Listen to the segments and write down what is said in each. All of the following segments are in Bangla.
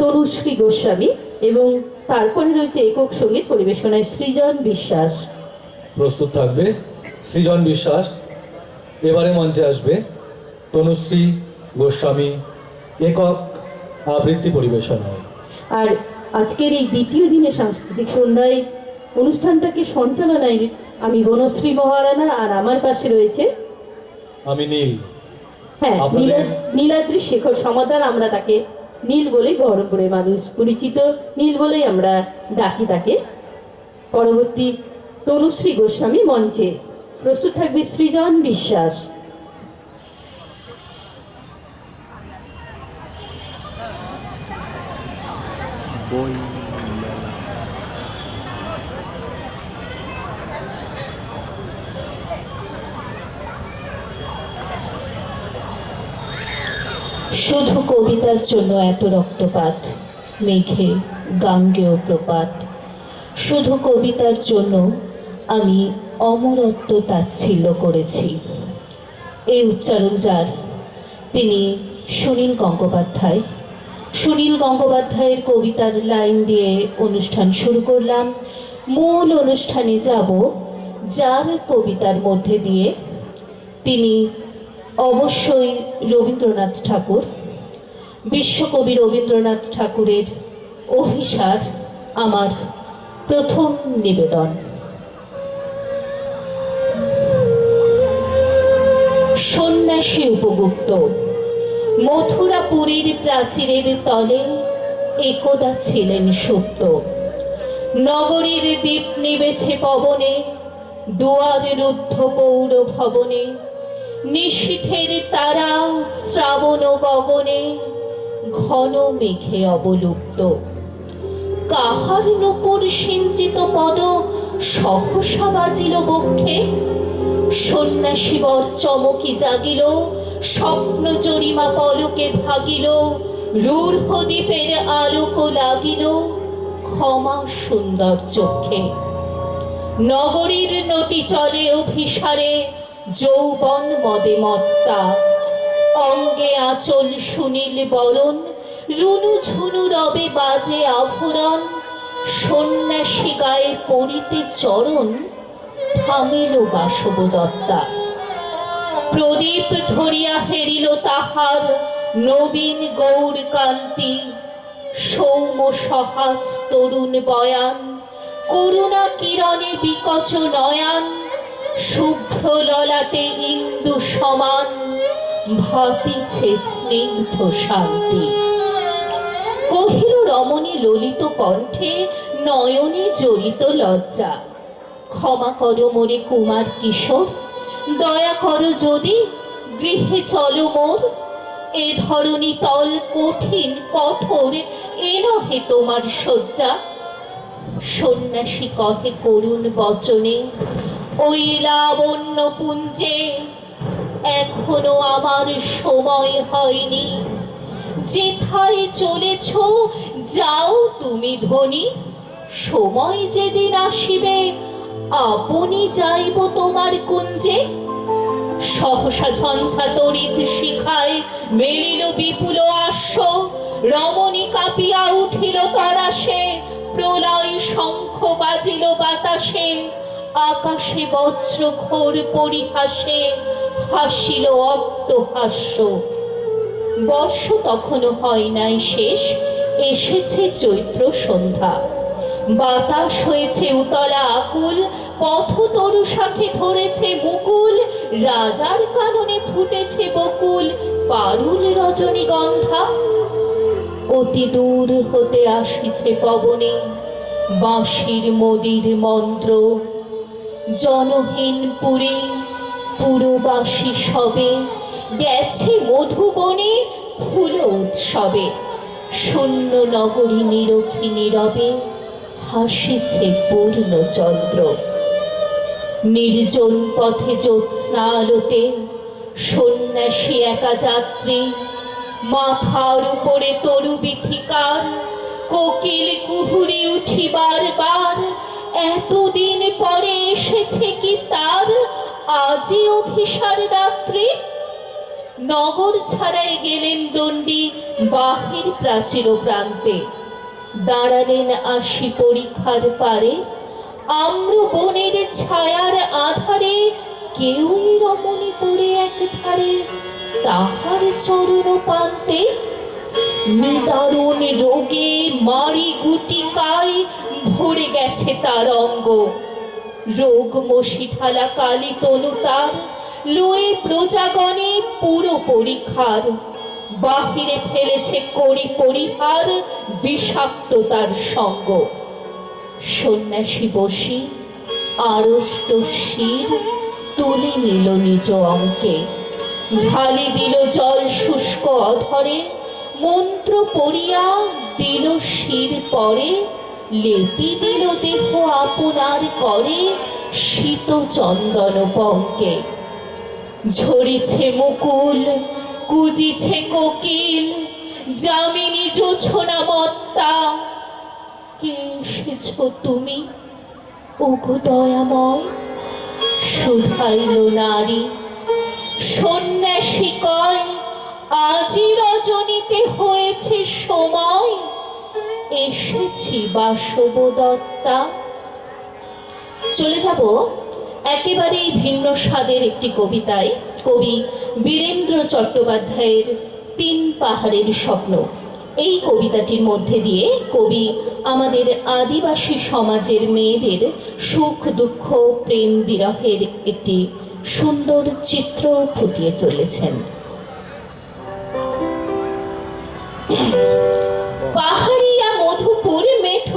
তনুশ্রী গোস্বামী এবং তারপরে রয়েছে একক সংগীত পরিবেশনায় সৃজন বিশ্বাস। প্রস্তুত থাকবে। সৃজন বিশ্বাস এবারে মঞ্চে আসবে তনুশ্রী গোস্বামী একক আবৃত্তি পরিবেশনায়। আর আজকের এই দ্বিতীয় দিনে সাংস্কৃতিক সন্ধ্যায় অনুষ্ঠানটাকে সঞ্চালনায় আমি বনশ্রী মহারানা আর আমার পাশে রয়েছে আমি নীল। হ্যাঁ নীলা- নীলাদ্রি শেখর সমাদার আমরা তাকে নীল বলেই বহরমপুরের মানুষ পরিচিত। নীল বলেই আমরা ডাকি তাকে। পরবর্তী তনুশ্রী গোস্বামী মঞ্চে প্রস্তুত থাকবে সৃজন বিশ্বাস। শুধু কবিতার জন্য এত রক্তপাত, মেঘে গাঙ্গেয় প্রপাত। শুধু কবিতার জন্য আমি অমরত্ব তাচ্ছিল্য করেছি। এই উচ্চারণ যার, তিনি সুনীল গঙ্গোপাধ্যায়। সুনীল গঙ্গোপাধ্যায়ের কবিতার লাইন দিয়ে অনুষ্ঠান শুরু করলাম। মূল অনুষ্ঠানে যাব যার কবিতার মধ্যে দিয়ে তিনি অবশ্যই রবীন্দ্রনাথ ঠাকুর বিশ্বকবি রবীন্দ্রনাথ ঠাকুরের অভিসার আমার প্রথম নিবেদন। সন্ন্যাসী উপগুপ্ত, মথুরাপুরীর প্রাচীরের তলে একদা ছিলেন সুপ্ত। নগরীর দ্বীপ নিবেছে পবনে, দুয়ার রুদ্ধ পৌর ভবনে, নিশীথের তারা শ্রাবণ গগনে ঘন মেঘে অবলুপ্ত। কাহার নুপুর সিঞ্চিত পদ সহসা বাজিল বক্ষে? সন্ন্যাসীবর চমকি জাগিল, স্বপ্ন জরিমা পলকে ভাগিল রূঢ় আলোক লাগিল। ক্ষমা সুন্দর চোখে নগরীর নটি চলে অভিসারে, যৌবন মদে মত্তা। অঙ্গে আঁচল সুনীল বরণ, রুনু ঝুনু রবে বাজে আভরণ, সন্ন্যাসী গায়ে পড়িতে চরণ, থামিল বাসব দত্তা প্রদীপ ধরিয়া হেরিল তাহার নবীন গৌর কান্তি সৌম সহাস তরুণ বয়ান, করুণা কিরণে বিকচ নয়ান, শুভ্র ললাটে ইন্দু সমান। ভাতিছে স্নিগ্ধ শান্তি। কহিল রমণী ললিত কণ্ঠে, নয়নে জড়িত লজ্জা। ক্ষমা করো মোরে কুমার কিশোর, দয়া করো যদি গৃহে চলো মোর। এ ধরনী তল কঠিন কঠোর, এ তোমার শয্যা। সন্ন্যাসী কহে, করুণ বচনে ওই লাবণ্য পুঞ্জে এখনও আমার সময় হয়নি। যেথায় চলেছ, যাও তুমি ধনী। সময় যেদিন আসিবে, আপনি যাইব তোমার কুঞ্জে। সহসা ঝঞ্ঝা তরিত শিখায় মেলিল বিপুল আশ্ব। রমণী কাঁপিয়া উঠিল তরাসে, প্রলয় শঙ্খ বাজিল বাতাসে। আকাশে বজ্র ঘোর পরিহাসে হাসিল অট্টহাস্য বর্ষ তখনও হয় নাই শেষ, এসেছে চৈত্র সন্ধ্যা। বাতাস হয়েছে উতলা আকুল, পথ তরু শাখে ধরেছে মুকুল, রাজার কাননে ফুটেছে বকুল, পারুল রজনীগন্ধা অতি দূর হতে আসিছে পবনে, বাঁশির মদির মন্ত্র। জনহীন পুরী পুরবাসী সবে, গেছে মধুবনে ফুল উৎসবে। শূন্য নগরী নিরখী নীরবে হাসিছে পূর্ণ চন্দ্র। নির্জন পথে জ্যোৎস্না আলোতে সন্ন্যাসী একা যাত্রী, মাথার উপরে তরু বিথিকার কোকিল কুহুরি উঠিবার বার এতদিন পরে এসেছে কি তার আজই অভিসার রাত্রি নগর ছাড়াই গেলেন দণ্ডী বাহির প্রাচীর প্রান্তে। দাঁড়ালেন আসি পরীক্ষার পারে আম্র বনের ছায়ার আধারে কেউই রমণী পড়ে এক ধারে তাহার চরণ পান্তে নিদারুণ রোগে মারি গুটিকায় ভরে গেছে তার অঙ্গ। রোগ মশি ঢালা কালী তনু তার, লয়ে প্রজাগণে পুরো পরীক্ষার বাহিরে ফেলেছে করি পরিহার, বিষাক্ত তার সঙ্গ। সন্ন্যাসী বসি, আড়ষ্ট শির, তুলে নিল নিজ অঙ্কে। ঢালি দিল জল শুষ্ক অধরে, মন্ত্র পড়িয়া দিল শির পরে লেপি দিল দেহ আপনার করে শীত চন্দন পঙ্কে ঝরিছে মুকুল, কুজিছে কোকিল, যামিনী জোছনা মত্তা। কে এসেছ তুমি ওগো দয়াময়? শুধাইল নারী। সন্ন্যাসী কয় আজি রজনীতে হয়েছে সময়। এসেছি বাসব দত্তা চলে যাব একেবারেই ভিন্ন স্বাদের একটি কবিতায়। কবি বীরেন্দ্র চট্টোপাধ্যায়ের তিন পাহাড়ের স্বপ্ন। এই কবিতাটির মধ্যে দিয়ে কবি আমাদের আদিবাসী সমাজের মেয়েদের সুখ, দুঃখ, প্রেম, বিরহের একটি সুন্দর চিত্র ফুটিয়ে চলেছেন। মেঠো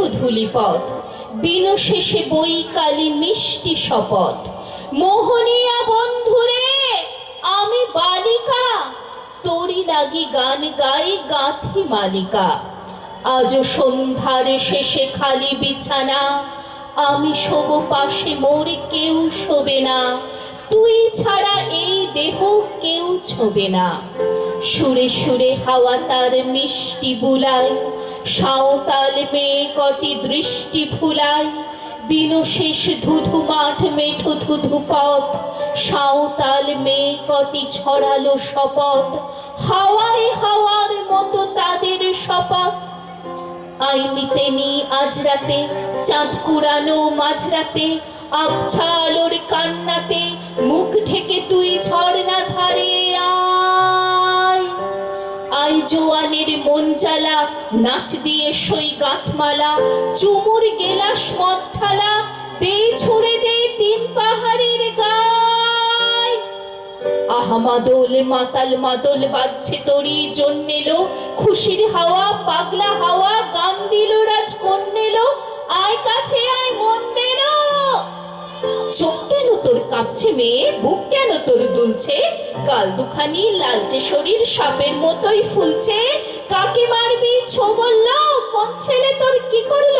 ধুলিপথ দিন শেষে বই, কালি, মিষ্টি শপথ। মোহনিয়া বন্ধুরে, আমি বালিকা। তোরি লাগি গান গাই গাথি মালিকা। আজ সন্ধ্যার শেষে খালি বিছানা। আমি শোব পাশে মোর কেউ শোবে না। তুই ছাড়া এই দেহ কেউ ছোবে না। সুরে সুরে হাওয়া তার মিষ্টি বুলায়। সাঁওতাল মেয়ে কটি দৃষ্টি ভুলায় দিন শেষ ধুধু মাঠ, মেঠো ধুধু পথ। সাঁওতাল মেয়ে কটি ছড়ালো শপথ। হাওয়ায় হাওয়ার মতো তাদের শপথ। আইনিতে নি আজ রাতে চাঁদ কুড়ানো মাঝরাতে। আবছা আলোর কান্নাতে মুখ ঢেকে তুই ঝর্ণা ধারে আয়। আই জোয়ানের মন জ্বালা, নাচ দিয়ে সই গাঁথমালা, চুমুর গেলাস মদ ঠালা, দে ছুড়ে দে তিন পাহাড়ের গায়। আহা মাদল, মাতাল মাদল বাজছে তরি জন্মেলো খুশির হাওয়া, পাগলা হাওয়া, গান দিল রাজ কন্যেলো আয় কাছে আয়। কাঁপছে মেয়ে, বুক কেন তোর দুলছে? কাল দুখানি লালচে শরীর সাপের মতোই ফুলছে। কাকে মারবি ছো বলল কোন ছেলে তোর কি করল?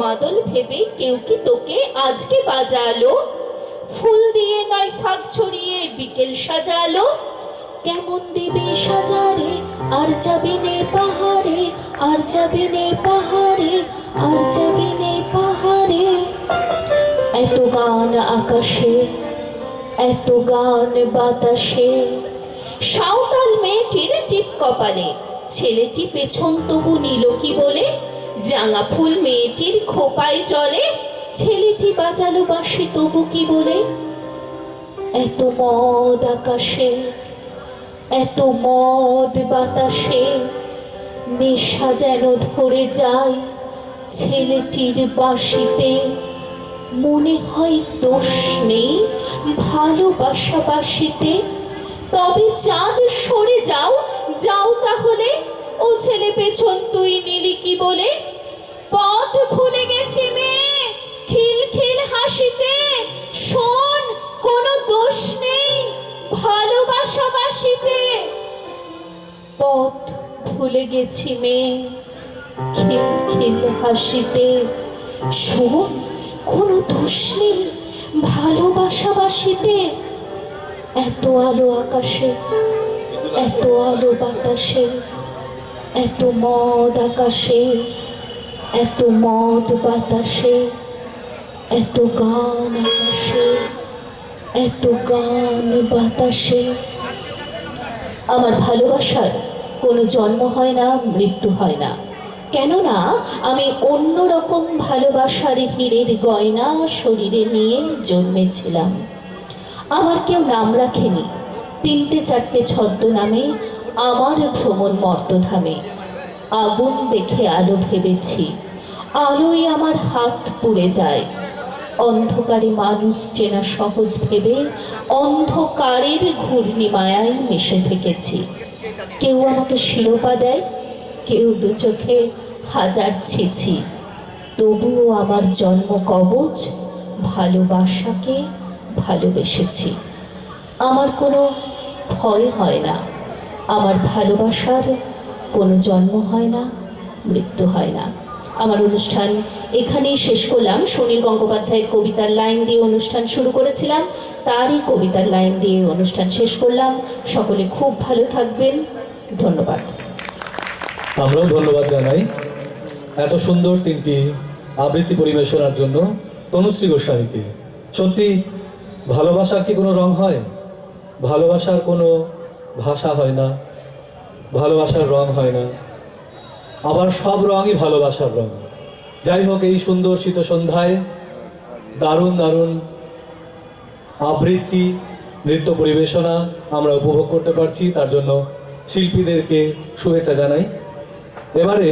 মাদল ভেবে কেউ কি তোকে আজকে বাজালো? ফুল দিয়ে নয় ফাঁক ছড়িয়ে বিকেল সাজালো। কেমন দেবে সাজারে? আর যাবে নে পাহাড়ে, আর যাবে নে পাহাড়ে, আর যাবে নে পাহাড়ে। এত গান আকাশে এত গান বাতাসে। সাঁওতাল মেয়েটির টিপ কপালে, ছেলেটি পেছন তবু নিল কি বলে? রাঙা ফুল মেয়েটির খোপায় চলে, ছেলেটি বাজালো বাঁশি তবু কি বলে? এত মদ আকাশে, এত মদ বাতাসে, নেশা যেন ধরে যায় ছেলেটির বাঁশিতে। মনে হয় দোষ নেই ভালোবাসা বাসিতে। তবে চাঁদ সরে যাও যাও তাহলে। ও ছেলে পেছন তুই নিলি কি বলে? পথ ভুলে গেছি মেয়ে, খিল খিল হাসিতে। শোন, কোনো দোষ নেই ভালোবাসা বাসিতে। পথ ভুলে গেছি মেয়ে, খিল খিল হাসিতে। শোন কোনো দোষ নেই। ভালোবাসা বাসিতে এত আলো আকাশে, এত আলো বাতাসে, এত মদ আকাশে, এত মদ বাতাসে, এত গান আকাশে, এত গান বাতাসে। আমার ভালোবাসার কোনো জন্ম হয় না, মৃত্যু হয় না। কেননা আমি অন্যরকম ভালোবাসার হীরের গয়না শরীরে নিয়ে জন্মেছিলাম। আমার কেউ নাম রাখেনি। তিনটে চারটে ছদ্মনামে আমার ভ্রমণ মর্তধামে। আগুন দেখে আলো ভেবেছি। আলোয় আমার হাত পুড়ে যায়। অন্ধকারে মানুষ চেনা সহজ ভেবে অন্ধকারের ঘূর্ণি মায়ায় মিশে থেকেছি। কেউ আমাকে শিরোপা দেয়, কেউ দু চোখে হাজার ছিছি। তবুও আমার জন্ম কবচ, ভালোবাসাকে ভালোবেসেছি। আমার কোনো ভয় হয় না। আমার ভালোবাসার কোনো জন্ম হয় না, মৃত্যু হয় না। আমার অনুষ্ঠান এখানেই শেষ করলাম। সুনীল গঙ্গোপাধ্যায়ের কবিতার লাইন দিয়ে অনুষ্ঠান শুরু করেছিলাম। তারই কবিতার লাইন দিয়ে অনুষ্ঠান শেষ করলাম। সকলে খুব ভালো থাকবেন। ধন্যবাদ। আমরাও ধন্যবাদ জানাই এত সুন্দর তিনটি আবৃত্তি পরিবেশনার জন্য তনুশ্রী গোস্বামীকে। সত্যি, ভালোবাসার কি কোনো রং হয়? ভালোবাসার কোনো ভাষা হয় না। ভালোবাসার রং হয় না। আবার সব রঙই ভালোবাসার রং। যাই হোক, এই সুন্দর শীত সন্ধ্যায় দারুণ দারুণ আবৃত্তি, নৃত্য পরিবেশনা আমরা উপভোগ করতে পারছি। তার জন্য শিল্পীদেরকে শুভেচ্ছা জানাই। এবারে